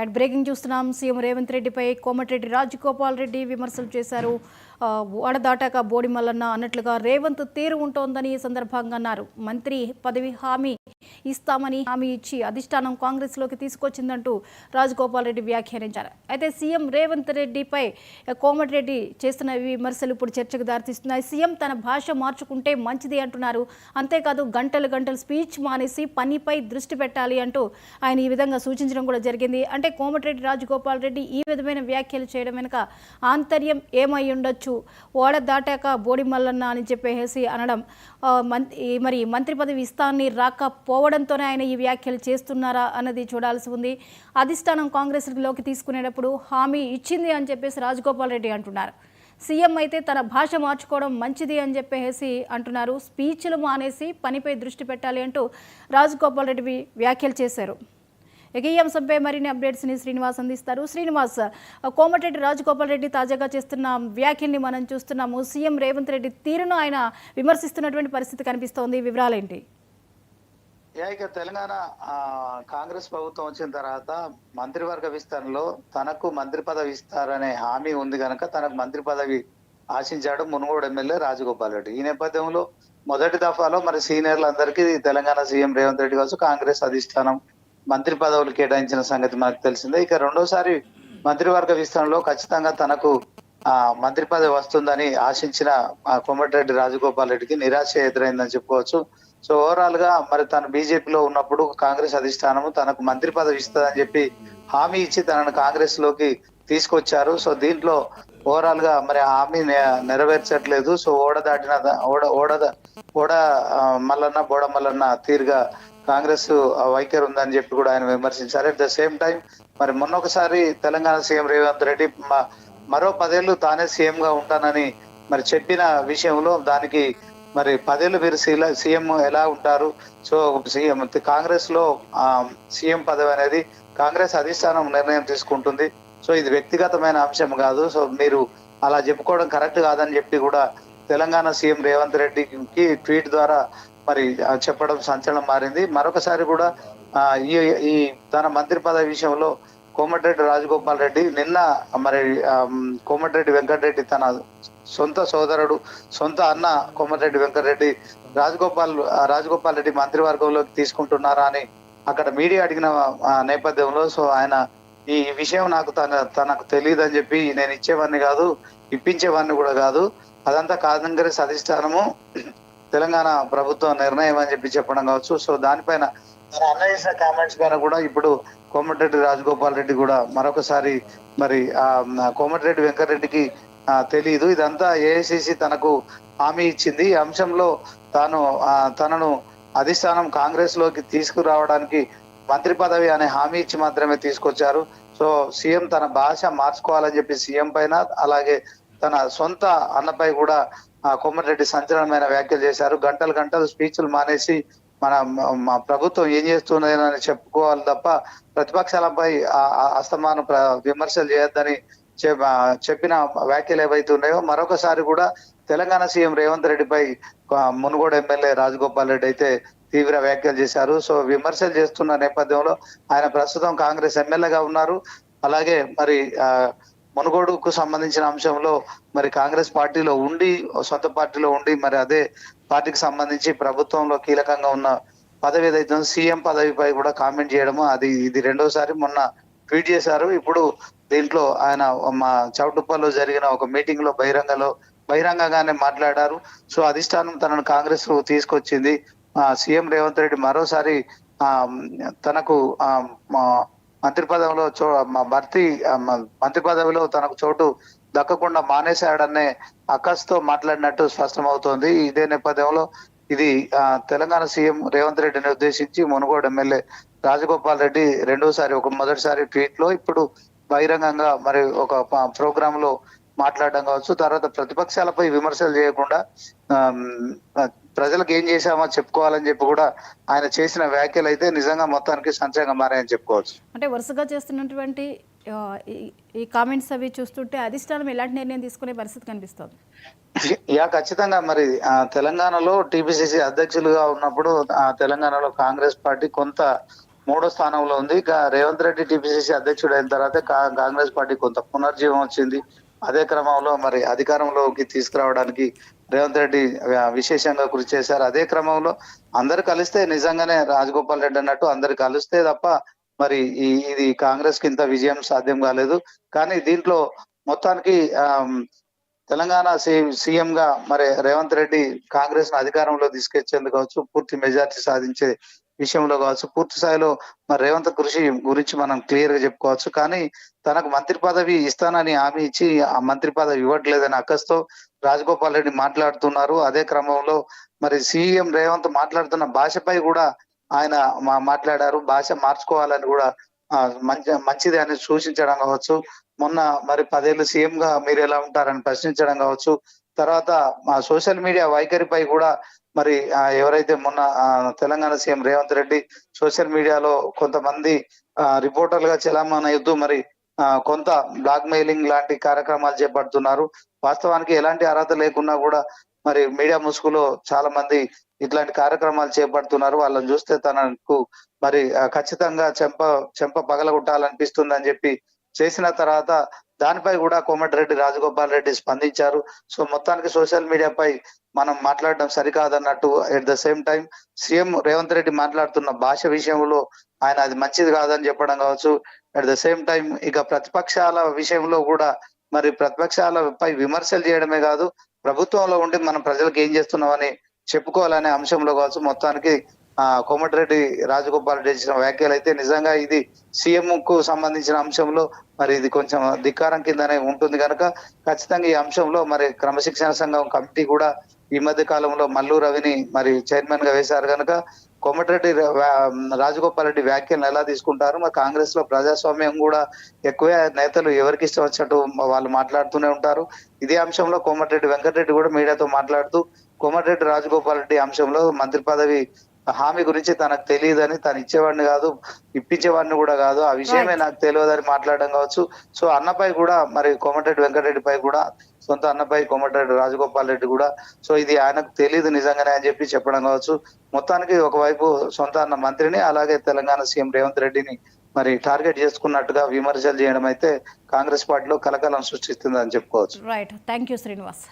And breaking చూస్తున్నాం CM Revanth రెడ్డిపై కోమటిరెడ్డి రాజగోపాల్ రెడ్డి విమర్శలు చేశారు. ఆ, ఓడదాటాక బోడి మల్లన్న అన్నట్లుగా రేవంత్ తీరు ఉంటోందని ఈ సందర్భంగా అన్నారు. మంత్రి పదవి హామీ ఇస్తామని హామీ ఇచ్చి అధిష్టానం కాంగ్రెస్లోకి తీసుకొచ్చిందంటూ రాజగోపాల్ రెడ్డి వ్యాఖ్యానించారు. అయితే సీఎం రేవంత్ రెడ్డిపై కోమటిరెడ్డి చేస్తున్న విమర్శలు ఇప్పుడు చర్చకు దారితీస్తున్నాయి. సీఎం తన భాష మార్చుకుంటే మంచిది అంటున్నారు. అంతేకాదు గంటలు గంటలు స్పీచ్ మానేసి పనిపై దృష్టి పెట్టాలి అంటూ ఆయన ఈ విధంగా సూచించడం కూడా జరిగింది. అంటే కోమటిరెడ్డి రాజగోపాల్ రెడ్డి ఈ విధమైన వ్యాఖ్యలు చేయడం వెనుక ఆంతర్యం ఏమై ఉండొచ్చు? ఓడ దాటాక బోడి మల్లన్న అని చెప్పేసి అనడం మంత్రి మరి మంత్రి పదవి ఇస్తాన్ని రాకపోవడంతోనే ఆయన ఈ వ్యాఖ్యలు చేస్తున్నారా అన్నది చూడాల్సి ఉంది. అధిష్టానం కాంగ్రెస్లోకి తీసుకునేటప్పుడు హామీ ఇచ్చింది అని చెప్పేసి రాజగోపాల్ రెడ్డి అంటున్నారు. సీఎం అయితే తన భాష మార్చుకోవడం మంచిది అని చెప్పేసి అంటున్నారు. స్పీచ్లు మానేసి పనిపై దృష్టి పెట్టాలి అంటూ రాజగోపాల్ రెడ్డి వ్యాఖ్యలు చేశారు. ఇక ఈ అంశంపై మరిన్ని అప్డేట్స్ని శ్రీనివాస్ అందిస్తారు. శ్రీనివాస్ కోమటిరెడ్డి రాజగోపాల్ రెడ్డి తాజాగా చేస్తున్న వ్యాఖ్యల్ని మనం చూస్తున్నాము. సీఎం రేవంత్ రెడ్డి తీరును ఆయన విమర్శిస్తున్నటువంటి పరిస్థితి కనిపిస్తోంది. వివరాలేంటి? ఇక తెలంగాణ కాంగ్రెస్ ప్రభుత్వం వచ్చిన తర్వాత మంత్రివర్గ విస్తరణలో తనకు మంత్రి పదవి ఇస్తారనే హామీ ఉంది కనుక తనకు మంత్రి పదవి ఆశించాడు మునుగోడు ఎమ్మెల్యే రాజగోపాల్ రెడ్డి. ఈ నేపథ్యంలో మొదటి దఫాలో మరి సీనియర్లందరికీ తెలంగాణ సీఎం రేవంత్ రెడ్డి కావచ్చు కాంగ్రెస్ అధిష్టానం మంత్రి పదవులు కేటాయించిన సంగతి మనకు తెలిసిందే. ఇక రెండోసారి మంత్రివర్గ విస్తరణలో ఖచ్చితంగా తనకు ఆ మంత్రి పదవి వస్తుందని ఆశించిన ఆ, కోమటిరెడ్డి రాజగోపాల్ రెడ్డికి నిరాశ ఎదురైందని చెప్పుకోవచ్చు. సో ఓవరాల్గా మరి తను బీజేపీలో ఉన్నప్పుడు కాంగ్రెస్ అధిష్టానము తనకు మంత్రి పదవి ఇస్తుందని చెప్పి హామీ ఇచ్చి తనను కాంగ్రెస్లోకి తీసుకొచ్చారు. సో దీంట్లో ఓవరాల్గా మరి హామీ నెరవేర్చట్లేదు. సో ఓడ దాటిన ఓడ ఓడ ఓడ మల్లన్న బోడ మల్లన్న తీరుగా కాంగ్రెస్ ఆ, వైఖరి ఉందని చెప్పి కూడా ఆయన విమర్శించారు. అట్ ద సేమ్ టైం మరి మొన్న ఒకసారి తెలంగాణ సీఎం రేవంత్ రెడ్డి మరో పదేళ్ళు తానే సీఎం గా ఉంటానని మరి చెప్పిన విషయంలో దానికి మరి పదేళ్ళు మీరు సీఎం ఎలా ఉంటారు? సో సీఎం కాంగ్రెస్లో సీఎం పదవి అనేది కాంగ్రెస్ అధిష్టానం నిర్ణయం తీసుకుంటుంది. సో ఇది వ్యక్తిగతమైన అంశం కాదు. సో మీరు అలా చెప్పుకోవడం కరెక్ట్ కాదని చెప్పి కూడా తెలంగాణ సీఎం రేవంత్ రెడ్డికి ట్వీట్ ద్వారా మరి చెప్పడం సంచలనం మారింది. మరొకసారి కూడా ఈ ఈ తన మంత్రి పదవి విషయంలో కోమటిరెడ్డి రాజగోపాల్ రెడ్డి నిన్న మరి కోమటిరెడ్డి వెంకటరెడ్డి తన సొంత సోదరుడు సొంత అన్న కోమటిరెడ్డి వెంకటరెడ్డి రాజగోపాల్ రాజగోపాల్ రెడ్డి మంత్రివర్గంలోకి తీసుకుంటున్నారా అని అక్కడ మీడియా అడిగిన నేపథ్యంలో సో ఆయన ఈ విషయం నాకు తన తనకు తెలియదు అని చెప్పి నేను ఇచ్చేవాడిని కాదు ఇప్పించేవాడిని కూడా కాదు. అదంతా కాంగ్రెస్ అధిష్టానము తెలంగాణ ప్రభుత్వం నిర్ణయం అని చెప్పి చెప్పడం కావచ్చు. సో దానిపైన తన అన్న చేసిన కామెంట్స్ పైన కూడా ఇప్పుడు కోమటిరెడ్డి రాజగోపాల్ రెడ్డి కూడా మరొకసారి మరి ఆ కోమటిరెడ్డి వెంకటరెడ్డికి తెలియదు. ఇదంతా ఏఐసిసి తనకు హామీ ఇచ్చింది. ఈ అంశంలో తాను తనను అధిష్టానం కాంగ్రెస్లోకి తీసుకురావడానికి మంత్రి పదవి అనే హామీ ఇచ్చి మాత్రమే తీసుకొచ్చారు. సో సీఎం తన భాష మార్చుకోవాలని చెప్పి సీఎం పైన అలాగే తన సొంత అన్నపై కూడా కోమటిరెడ్డి సంచలనమైన వ్యాఖ్యలు చేశారు. గంటలు గంటలు స్పీచ్లు మానేసి మన మా ప్రభుత్వం ఏం చేస్తున్నదని చెప్పుకోవాలి తప్ప ప్రతిపక్షాలపై ఆ- అస్తమానం విమర్శలు చేయొద్దని చెప్పిన వ్యాఖ్యలు ఏవైతే ఉన్నాయో మరొకసారి కూడా తెలంగాణ సీఎం రేవంత్ రెడ్డిపై మునుగోడు ఎమ్మెల్యే రాజగోపాల్ రెడ్డి అయితే తీవ్ర వ్యాఖ్యలు చేశారు. సో విమర్శలు చేస్తున్న నేపథ్యంలో ఆయన ప్రస్తుతం కాంగ్రెస్ ఎమ్మెల్యేగా ఉన్నారు. అలాగే మరి ఆ మునుగోడుకు సంబంధించిన అంశంలో మరి కాంగ్రెస్ పార్టీలో ఉండి సొంత పార్టీలో ఉండి మరి అదే పార్టీకి సంబంధించి ప్రభుత్వంలో కీలకంగా ఉన్న పదవి ఏదైతే సీఎం పదవిపై కూడా కామెంట్ చేయడము అది ఇది రెండోసారి మొన్న ట్వీట్ చేశారు. ఇప్పుడు దీంట్లో ఆయన మా చౌటుప్పల్లో జరిగిన ఒక మీటింగ్లో బహిరంగలో బహిరంగంగానే మాట్లాడారు. సో అధిష్టానం తనను కాంగ్రెస్ తీసుకొచ్చింది. ఆ, సీఎం రేవంత్ రెడ్డి మరోసారి ఆ తనకు ఆ, మా- మంత్రి పదవిలో చో భర్తీ మంత్రి పదవిలో తనకు చోటు దక్కకుండా మానేశాడనే అక్కస్తో మాట్లాడినట్టు స్పష్టమవుతోంది. ఇదే నేపథ్యంలో ఇది ఆ, తెలంగాణ సీఎం రేవంత్ రెడ్డిని ఉద్దేశించి మునుగోడు ఎమ్మెల్యే రాజగోపాల్ రెడ్డి రెండోసారి ఒక మొదటిసారి ట్వీట్లో ఇప్పుడు బహిరంగంగా మరి ఒక ప్రోగ్రామ్లో మాట్లాడడం కావచ్చు. తర్వాత ప్రతిపక్షాలపై విమర్శలు చేయకుండా ప్రజలకు ఏం చేశామో చెప్పుకోవాలని చెప్పి కూడా ఆయన చేసిన వ్యాఖ్యలు అయితే నిజంగా మొత్తానికి సంచలనంగా మారాయని చెప్పుకోవచ్చు. అంటే వరుసగా చేస్తున్నటువంటి ఈ- కామెంట్స్ అవి చూస్తుంటే అధిష్టానం ఎలాంటి నిర్ణయం తీసుకునే పరిస్థితి కనిపిస్తుంది? యా ఖచ్చితంగా మరి తెలంగాణలో టిపిసిసి అధ్యక్షులుగా ఉన్నప్పుడు తెలంగాణలో కాంగ్రెస్ పార్టీ కొంత మూడో స్థానంలో ఉంది. ఇక రేవంత్ రెడ్డి టిపిసిసి అధ్యక్షుడు అయిన తర్వాత కాంగ్రెస్ పార్టీ కొంత పునర్జీవం వచ్చింది. అదే క్రమంలో మరి అధికారంలోకి తీసుకురావడానికి రేవంత్ రెడ్డి విశేషంగా కృషి చేశారు. అదే క్రమంలో అందరు కలిస్తే నిజంగానే రాజగోపాల్ రెడ్డి అన్నట్టు అందరు కలిస్తే తప్ప మరి ఈ ఇది కాంగ్రెస్కి ఇంత విజయం సాధ్యం కాలేదు. కానీ దీంట్లో మొత్తానికి తెలంగాణ సీఎం గా మరి రేవంత్ రెడ్డి కాంగ్రెస్ను అధికారంలో తీసుకొచ్చేందుకు కావచ్చు పూర్తి మెజార్టీ సాధించే విషయంలో కావచ్చు పూర్తి స్థాయిలో మరి రేవంత్ కృషి గురించి మనం క్లియర్గా చెప్పుకోవచ్చు. కానీ తనకు మంత్రి పదవి ఇస్తానని హామీ ఇచ్చి ఆ మంత్రి పదవి ఇవ్వట్లేదని అక్కస్తో రాజగోపాల్ రెడ్డి మాట్లాడుతున్నారు. అదే క్రమంలో మరి సీఎం రేవంత్ మాట్లాడుతున్న భాషపై కూడా ఆయన మా- మాట్లాడారు. భాష మార్చుకోవాలని కూడా మంచి మంచిది అని సూచించడం కావచ్చు. మొన్న మరి పదేళ్ళు సీఎం గా మీరు ఎలా ఉంటారని ప్రశ్నించడం కావచ్చు. తర్వాత మా సోషల్ మీడియా వైఖరిపై కూడా మరి ఎవరైతే మొన్న తెలంగాణ సీఎం రేవంత్ రెడ్డి సోషల్ మీడియాలో కొంతమంది ఆ, రిపోర్టర్లుగా చెలామణయ్యొద్దు మరి కొంత బ్లాక్ మెయిలింగ్ లాంటి కార్యక్రమాలు చేపడుతున్నారు. వాస్తవానికి ఎలాంటి అర్హత లేకున్నా కూడా మరి మీడియా ముసుగులో చాలా మంది ఇట్లాంటి కార్యక్రమాలు చేపడుతున్నారు. వాళ్ళని చూస్తే తనకు మరి ఖచ్చితంగా చెంప చెంప పగలగొట్టాలనిపిస్తుందని చెప్పి చేసిన తర్వాత దానిపై కూడా కోమటిరెడ్డి రాజగోపాల్ రెడ్డి స్పందించారు. సో మొత్తానికి సోషల్ మీడియాపై మనం మాట్లాడడం సరికాదన్నట్టు at the same time CM Revanth Reddy మాట్లాడుతున్న భాష విషయంలో ఆయన అది మంచిది కాదని చెప్పడం కావచ్చు. అట్ ద సేమ్ టైం ఇక ప్రతిపక్షాల విషయంలో కూడా మరి ప్రతిపక్షాలపై విమర్శలు చేయడమే కాదు ప్రభుత్వంలో ఉండి మనం ప్రజలకు ఏం చేస్తున్నామని చెప్పుకోవాలనే అంశంలో కావచ్చు. మొత్తానికి ఆ కోమటిరెడ్డి రాజగోపాల్ రెడ్డి చేసిన వ్యాఖ్యలు అయితే నిజంగా ఇది సీఎం కు సంబంధించిన అంశంలో మరి ఇది కొంచెం ధిక్కారం కిందనే ఉంటుంది కనుక ఖచ్చితంగా ఈ అంశంలో మరి క్రమశిక్షణ సంఘం కమిటీ కూడా ఈ మధ్య కాలంలో మల్లు రవిని మరి చైర్మన్గా వేశారు కనుక కోమటిరెడ్డి రా- రాజగోపాల్ రెడ్డి వ్యాఖ్యలను ఎలా తీసుకుంటారు? మరి కాంగ్రెస్లో ప్రజాస్వామ్యం కూడా ఎక్కువే నేతలు ఎవరికి ఇష్టం వచ్చినట్టు వాళ్ళు మాట్లాడుతూనే ఉంటారు. ఇదే అంశంలో కోమటిరెడ్డి వెంకటరెడ్డి కూడా మీడియాతో మాట్లాడుతూ కోమటిరెడ్డి రాజగోపాల్ రెడ్డి అంశంలో మంత్రి పదవి హామీ గురించి తనకు తెలియదని తను ఇచ్చేవాడిని కాదు ఇప్పించేవాడిని కూడా కాదు. ఆ విషయమే. నాకు తెలియదని మాట్లాడడం కావచ్చు. సో అన్నపై కూడా మరి కోమటిరెడ్డి వెంకటరెడ్డిపై కూడా సొంత అన్నపై కోమటిరెడ్డి రాజగోపాల్ రెడ్డి కూడా సో ఇది ఆయనకు తెలియదు నిజంగానే అని చెప్పి చెప్పడం కావచ్చు. మొత్తానికి ఒకవైపు సొంత అన్న మంత్రిని అలాగే తెలంగాణ సీఎం రేవంత్ రెడ్డిని మరి టార్గెట్ చేసుకున్నట్టుగా విమర్శలు చేయడం అయితే కాంగ్రెస్ పార్టీలో కలకలం సృష్టిస్తుందని చెప్పుకోవచ్చు. Right thank you Srinivas